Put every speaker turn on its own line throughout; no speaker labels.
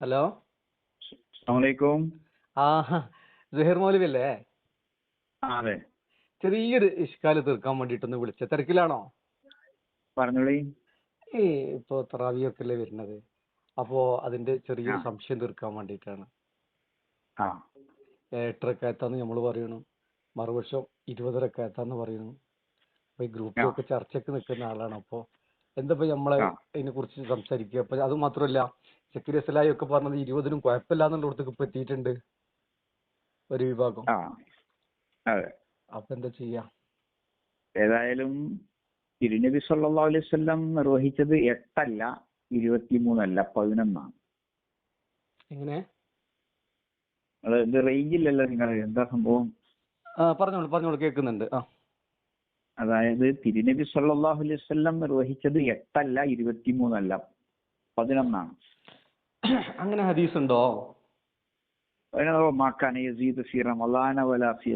Hello?
അസ്സലാമലൈക്കും
ആ സുഹൈർ മൗലവി അല്ലേ
ആ അതെ.
ചെറിയൊരു ഇഷ്കാൽ തീർക്കാൻ വേണ്ടിട്ടൊന്ന് വിളിച്ച. തിരക്കിലാണോ?
പറഞ്ഞോളി.
ഈ ഇപ്പൊ തറാവിയൊക്കെ അല്ലേ വരുന്നത്. അപ്പോ അതിന്റെ ചെറിയൊരു സംശയം തീർക്കാൻ വേണ്ടിയിട്ടാണ്.
ആ.
നമ്മൾ നമ്മൾ പറയണു. മറുവശം ഇരുപതരക്കയത്താന്ന് പറയണു. അപ്പൊ ഈ ഗ്രൂപ്പിലൊക്കെ ചർച്ചയ്ക്ക് നിൽക്കുന്ന ആളാണ്. അപ്പോ എന്താ ഇപ്പൊ നമ്മളെ. ഇതിനെ കുറിച്ച് സംസാരിക്കുക? അപ്പൊ അത് മാത്രമല്ല സെക്യൂരി അസലായി ഒക്കെ പറഞ്ഞത് ഇരുപതിനും കുഴപ്പമില്ലാന്നുള്ളടത്തേക്ക് ഇപ്പൊ എത്തിയിട്ടുണ്ട് ഒരു വിഭാഗം. അപ്പൊ എന്താ ചെയ്യാ?
ഏതായാലും തിരുനബി സല്ലല്ലാഹു അലൈഹി വസല്ലം നിർവഹിച്ചത് എട്ടല്ല ഇരുപത്തിമൂന്നല്ല പതിനൊന്നാണ്.
എങ്ങനെ?
ഇത് റേഞ്ചില്ലല്ലോ നിങ്ങൾ എന്താ സംഭവം?
പറഞ്ഞോളൂ പറഞ്ഞോളൂ കേൾക്കുന്നുണ്ട്. ആ.
അതായത് തിരുനബി സല്ലല്ലാഹു അലൈഹി വസല്ലം നിർവഹിച്ചത് എട്ടല്ല ഇരുപത്തിമൂന്നല്ല പതിനൊന്നാണ്.
അങ്ങനെ ഹദീസ് ഉണ്ടോ
മാക്കാൻ യസീദ് ഫി റമളാന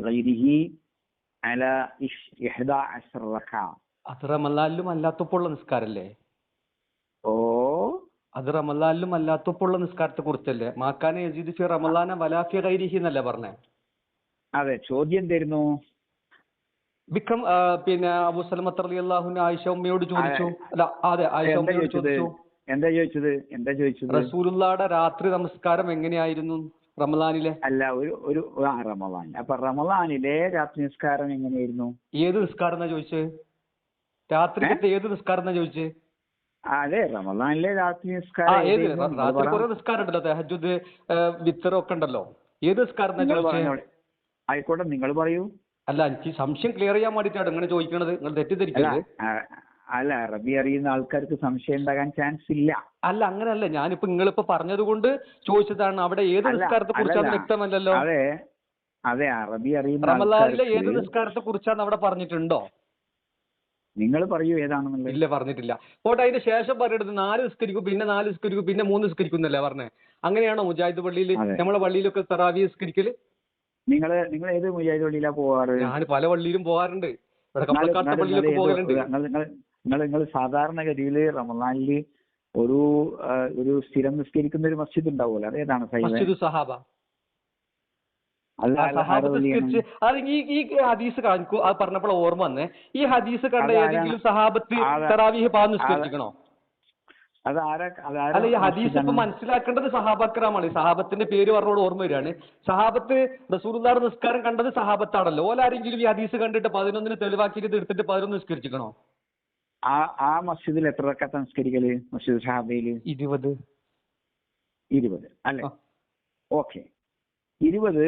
ഗൈരിഹി ഇഹ്ദാ അല്ലാത്തപ്പോഴുള്ള നിസ്കാരല്ലേ?
ഓ.
അത് റമളാനിലും അല്ലാത്തപ്പോഴുള്ള നിസ്കാരത്തെ കുറിച്ചല്ലേ? മാക്കാൻ യസീദ് ഫി റമളാന വല ഫി ഗൈരിഹി എന്നല്ലേ പറഞ്ഞേ?
അതെ ചോദ്യം തരുന്നു
വിക്രം പിന്നെ അബു റളിയല്ലാഹു അലി ആയിഷ ഉമ്മയോട് ചോദിച്ചു. അല്ല അതെ ആയിഷ ഉമ്മയോട് ചോദിച്ചു.
എന്താ ചോദിച്ചത്? എന്താ ചോദിച്ചത്?
റസൂലുള്ളാടെ രാത്രി നമസ്കാരം എങ്ങനെയായിരുന്നു റമലാനിലെ
അല്ല ഒരു ഒരു ആ റമദാൻ. അപ്പൊ റമദാനിലെ രാത്രി നിസ്കാരം എങ്ങനെയായിരുന്നു?
ഏത് നിസ്കാരം എന്നാ ചോദിച്ചത് രാത്രിക്കത്തെ ഏത് നിസ്കാരം എന്നാ ചോദിച്ചത്
അതെ റമദാനിലെ രാത്രി നിസ്കാരം
ഏത്? രാത്രി. കുറെ നിസ്കാരം ഉണ്ടല്ലോ തെഹജുദ് വിത്തർ ഒക്കെ ഉണ്ടല്ലോ. ഏത് നിസ്കാരം എന്നാ ചോദിച്ചത്
ആയിക്കോട്ടെ നിങ്ങൾ പറയൂ.
അല്ല എനിക്ക് സംശയം ക്ലിയർ ചെയ്യാൻ വേണ്ടിയിട്ടാണ് ഇങ്ങനെ ചോദിക്കണത്. നിങ്ങൾ തെറ്റിദ്ധരിക്കരുത്.
അല്ല അറബി അറിയുന്ന ആൾക്കാർക്ക് സംശയം ഉണ്ടാകാൻ ചാൻസ് ഇല്ല.
അല്ല അങ്ങനല്ല ഞാനിപ്പോ നിങ്ങളിപ്പോ പറഞ്ഞത് കൊണ്ട് ചോദിച്ചതാണ്. അവിടെ ഏത് നിസ്കാരത്തെ കുറിച്ചാണ് വ്യക്തമല്ലല്ലോ?
അതെ അതെ അറബി അറിയുന്ന
റമലാനിലെ ഏത് നിസ്കാരത്തെ കുറിച്ചാണ് അവിടെ പറഞ്ഞിട്ടുണ്ടോ?
നിങ്ങൾ പറയൂ ഏതാണെന്നുള്ളത്.
ഇല്ല പറഞ്ഞിട്ടില്ല. പോട്ടെ അതിന് ശേഷം പറയണത് നാല് നിസ്കരിക്കും പിന്നെ നാല് നിസ്കരിക്കും പിന്നെ മൂന്ന് നിസ്കരിക്കും എന്നല്ലേ പറഞ്ഞേ? അങ്ങനെയാണോ മുജാഹിദ് പള്ളിയിൽ. നമ്മളെ പള്ളിയിലൊക്കെ തറാവി നിസ്കരിക്കൽ?
നിങ്ങൾ നിങ്ങൾ ഏത് മുജാഹിദ് പള്ളിയിലാണ് പോവാറ്?
ഞാൻ പല പള്ളിയിലും പോകാറുണ്ട് ഇവിടെ
നിങ്ങൾ-
പള്ളിയിലൊക്കെ
ഏത്- നിങ്ങൾ നിങ്ങൾ സാധാരണ നിങ്ങൾ സാധാരണഗതിയിൽ റമദാനിൽ ഒരു ഒരു സ്ഥിരം നിസ്കരിക്കുന്ന ഒരു മസ്ജിദ് ഉണ്ടാവുമല്ലോ. അത് ഏതാണ്?
മസ്ജിദ് സഹാബ. അത് ഈ ഈ ഹദീസ് കാണിക്കൂ. അത് പറഞ്ഞപ്പോൾ ഓർമ്മ വന്നേ. ഈ ഹദീസ് കണ്ട? ഏതെങ്കിലും സഹാബത്ത് തറാവീഹ് പാ നിസ്കരിക്കണോ അല്ല ഈ ഹദീസ് ഇപ്പൊ? മനസ്സിലാക്കേണ്ടത് സഹാബക്രമാണ് സഹാബത്തിന്റെ പേര് പറഞ്ഞോട് ഓർമ്മ വരികയാണ് സഹാബത്ത് റസൂലുള്ളാഹി നിസ്കാരം കണ്ടത് സഹാബത്താണല്ലോ. ഓലാരെങ്കിലും ഈ ഹദീസ് കണ്ടിട്ട് പതിനൊന്നിന് തെളിവാക്കിയിട്ട് എടുത്തിട്ട് പതിനൊന്ന് നിസ്കരിച്ചിക്കണോ
ആ ആ മസ്ജിദിൽ എത്ര റക്കാത്ത നിസ്കരിക്കൽ മസ്ജിദ് ഷാബയിൽ?
ഇരുപത്.
ഇരുപത് അല്ലെ. ഓക്കെ. ഇരുപത്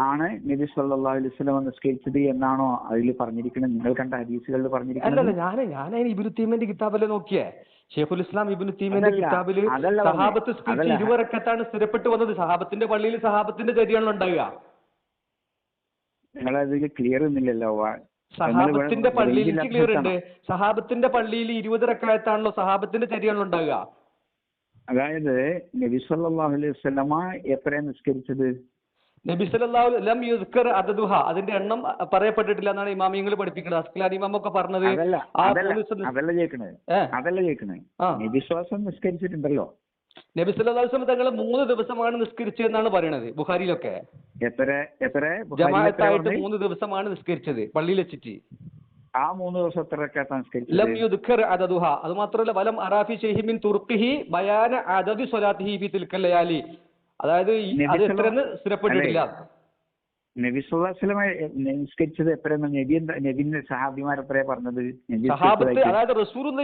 ആണ് നബി സല്ലല്ലാഹു അലൈഹി വസല്ലം നിസ്കരിച്ചത് എന്നാണോ അതിൽ പറഞ്ഞിരിക്കുന്നത്? നിങ്ങൾ കണ്ട ഹദീസുകളിൽ
പറഞ്ഞിരിക്കുന്നത്?
പറഞ്ഞിരിക്കുന്നത്
ഞാൻ ഞാൻ ഇബിനു തീമന്റെ കിതാബല്ലേ നോക്കിയേ? ഷെയ്ഖുൽ ഇസ്ലാം ഇബിനു തീമന്റെ
കിതാബിൽ കിതാബിൽ.
സഹാബത്ത്. ഇരുവറക്കത്താണ് സ്ഥിരപ്പെട്ടു വന്നത്. സഹാബത്തിന്റെ പള്ളിയിൽ സഹാബത്തിന്റെ ചര്യയാണല്ലോ ഉണ്ടാവുക.
നിങ്ങൾ അതിൽ ക്ലിയർ ഒന്നുമില്ലല്ലോ.
സഹാബത്തിന്റെ പള്ളിയിൽ എനിക്ക് ക്ലിയർ ഉണ്ട്. സഹാബത്തിന്റെ പള്ളിയിൽ ഇരുപത് റക്കായത്താണല്ലോ സഹാബത്തിന്റെ ചര്യയാണല്ലോ ഉണ്ടാകുക
അതായത് നബി സല്ലല്ലാഹു അലൈഹി വസല്ലമ എത്രയാണ് നിസ്കരിച്ചത്?
നബി സല്ലല്ലാഹു ലം യുസ്കർ അദദുഹ. അതിന്റെ എണ്ണം പറയപ്പെട്ടിട്ടില്ല എന്നാണ് ഇമാമിയങ്ങൾ പഠിപ്പിക്കുന്നത്. അസ്ക്കലാനി ഇമാം ഒക്കെ പറഞ്ഞത്
അതല്ല അതല്ല അതല്ല കേൾക്കണേ
നബി
അതല്ല ചോദിക്കണത്
ആ.
നബിശ്വാസം നിസ്കരിച്ചിട്ടുണ്ടല്ലോ.
നബി സല്ലല്ലാഹു അലൈഹി വസല്ലം തങ്ങൾ മൂന്ന് ദിവസമാണ് നിസ്കരിച്ചത് എന്നാണ് പറയുന്നത് ബുഖാരിയിലൊക്കെ.
എത്ര എത്ര?
ജമാഅത്തായിട്ട്? മൂന്ന് ദിവസമാണ് നിസ്കരിച്ചത് പള്ളിയിൽ വെച്ചിട്ട്.
ആ മൂന്ന് ദിവസം എത്ര
ലം യുദ്ഖർ അദദുഹ അത് മാത്രമല്ല വലം അറാഫി ഷെയ്ഹി മിൻ തുർക്കിഹി ബയാന അദദി സ്വലാത്തിഹി ഫി തിൽക്കൽ ലയാലി. അതായത് അത് എത്രയെന്ന് സ്ഥിരപ്പെട്ടിട്ടില്ല.
നബി വസല്ലമ നിസ്കരിച്ചത് എത്രയെന്ന് നബി എന്താ നബിന്റെ സഹാബിമാർ എത്രയാ പറഞ്ഞത്?
സഹാബത്ത് അതായത്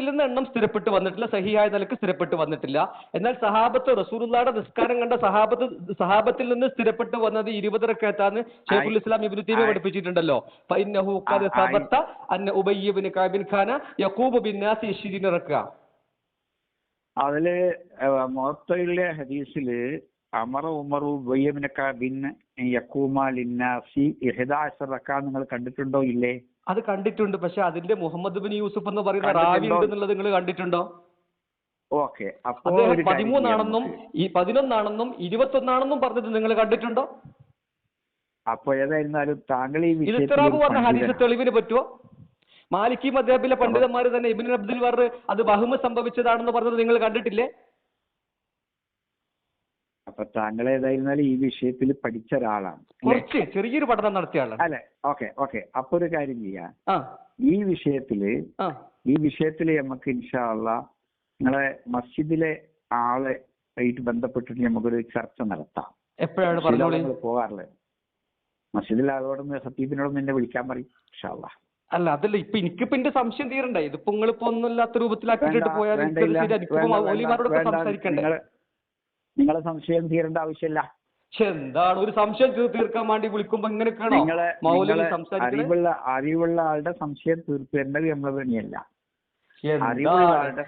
നിന്ന് എണ്ണം സ്ഥിരപ്പെട്ട് വന്നിട്ടില്ല സഹിയായ നിലയ്ക്ക് സ്ഥിരപ്പെട്ട് വന്നിട്ടില്ല. എന്നാൽ സഹാബത്ത് റസൂറുല്ലാടെ നിസ്കാരം കണ്ട സഹാബത്ത് സഹാബത്തിൽ നിന്ന് സ്ഥിരപ്പെട്ട് വന്നത് ഇരുപത് റക്കത്താന്ന് ഷെയ്ഖുൽ ഇസ്ലാം ഇബ്നു
ആയി.
പഠിപ്പിച്ചിട്ടുണ്ടല്ലോ. ഫഇന്നഹു ഖദ് സബത്ത അന്ന ഉബയ്യ ഇബ്നു കഅബിൻ ഖാന യഖൂബു ബിന്നാസി 20 റക്ക.
അതിൽ മൊത്തയിലെ ഹദീസിൽ അമറ ഉമറു ബയ്യമിനക്ക ബിൻ യക്കൂമ ലിന്നാസി ഇഹദാസ് റക്ക നിങ്ങൾ കണ്ടിട്ടുണ്ടോ ഇല്ലേ?
അത് കണ്ടിട്ടുണ്ട്. പക്ഷെ അതിന്റെ മുഹമ്മദ് ബിൻ യൂസുഫ് എന്ന് പറയുന്ന? റാവി ഉണ്ടെന്നുള്ളത് നിങ്ങൾ കണ്ടിട്ടുണ്ടോ?
ഓക്കെ. അപ്പോ
അദ്ദേഹം
ഒരു കാര്യം
പതിമൂന്നാണെന്നും. ഈ പതിനൊന്നാണെന്നും ഇരുപത്തൊന്നാണെന്നും പറഞ്ഞത് നിങ്ങൾ കണ്ടിട്ടുണ്ടോ?
അപ്പൊ ഏതായിരുന്നാലും താങ്കൾ ഈ ഒരു
പറഞ്ഞ ഹദീസ്. തെളിവിന് പറ്റുമോ മാലിക്കി മദ്ഹബിലെ പണ്ഡിതന്മാർ തന്നെ ഇബിൻ അബ്ദുൽ വർ അത് ബഹുമ സംഭവിച്ചതാണെന്ന് പറഞ്ഞത് നിങ്ങൾ കണ്ടിട്ടില്ലേ?
അപ്പൊ താങ്കൾ ഏതായിരുന്നാലും ഈ വിഷയത്തിൽ പഠിച്ച ഒരാളാണ്?
കുറച്ച് ചെറിയൊരു പഠനം നടത്തിയ ആളാണ്.
അല്ലെ? Okay okay. അപ്പൊ ഒരു കാര്യം ചെയ്യാം. ഈ
വിഷയത്തിൽ
ഈ വിഷയത്തിൽ നമുക്ക് ഇൻഷാള്ള നിങ്ങളെ മസ്ജിദിലെ ആളെ ആയിട്ട് ബന്ധപ്പെട്ടിട്ട് നമുക്കൊരു ചർച്ച നടത്താം.
എപ്പോഴാണ് പറഞ്ഞോളൂ?
പോകാറില്ലേ? മസ്ജിദിലെ ആളോടൊന്ന് ഹത്തീബിനോടൊന്ന് എന്നെ വിളിക്കാൻ പറയും ഇൻഷാള്ള
അല്ല അതല്ല ഇപ്പൊ എനിക്കിപ്പോ എന്റെ സംശയം തീരണ്ടായി ഇതിപ്പോ നിങ്ങളിപ്പോ ഒന്നുമില്ലാത്ത രൂപത്തിലാക്കിയിട്ട് പോയാൽ. സംസാരിക്കണ്ടേ?
നിങ്ങൾ സംശയം തീരേണ്ട ആവശ്യമില്ല.
പക്ഷെ എന്താണ് ഒരു സംശയം തീർക്കാൻ വേണ്ടി വിളിക്കുമ്പോ ഇങ്ങനെയൊക്കെയാണോ? മൗലവി
അറിവുള്ള അറിവുള്ള ആളുടെ സംശയം തീർത്തേണ്ടത് നമ്മളെ പണിയല്ല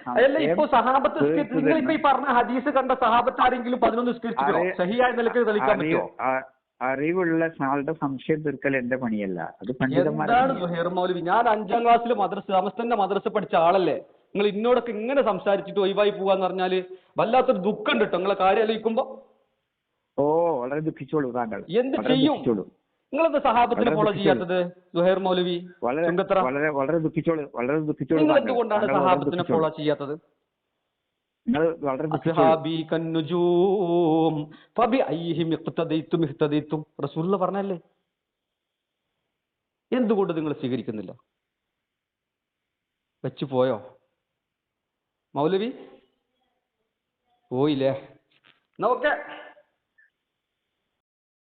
സംശയം
ഇപ്പൊ സഹാബത്ത് ഈ പറഞ്ഞ ഹദീസ് കണ്ട സഹാബത്ത് ആരെങ്കിലും പതിനൊന്ന് നിസ്കരിച്ചോ
അറി-
സഹിയായ നിലയ്ക്ക് തെളിയിക്കാൻ പറ്റുമോ
ആ- അറിവുള്ള ആളുടെ സംശയം തീർക്കൽ എന്റെ പണിയല്ല. അത് പണ്ഡിതന്മാരാണ്
ഞാൻ അഞ്ചാം ക്ലാസ്സിൽ മദ്രസ സമസ്തന്റെ മദ്രസ പഠിച്ച ആളല്ലേ? നിങ്ങൾ ഇന്നോടൊക്കെ ഇങ്ങനെ സംസാരിച്ചിട്ട് ഒഴിവായി പോവാന്ന് പറഞ്ഞാൽ വല്ലാത്തൊരു ദുഃഖം ഉണ്ട് കേട്ടോ നിങ്ങളെ കാര്യം ആലോചിക്കുമ്പോ.
ഓ വളരെ ദുഃഖിച്ചോളൂ താങ്കൾ.
എന്ത് ചെയ്യും? നിങ്ങളെന്താ സഹാബത്തിനെ ഫോളോ. ചെയ്യാത്തത്? സുഹൈർ മൗലവി
വളരെ വളരെ വളരെ ദുഃഖിച്ചോളൂ വളരെ ദുഃഖിച്ചോളൂ
നിങ്ങൾ. എന്തുകൊണ്ടാണ് സഹാബത്തിനെ ഫോളോ ചെയ്യാത്തത്? പറഞ്ഞല്ലേ? എന്തുകൊണ്ട് നിങ്ങൾ സ്വീകരിക്കുന്നില്ല? വെച്ചു പോയോ? മൗലവി? പോയില്ലേ? എന്നാ ഓക്കെ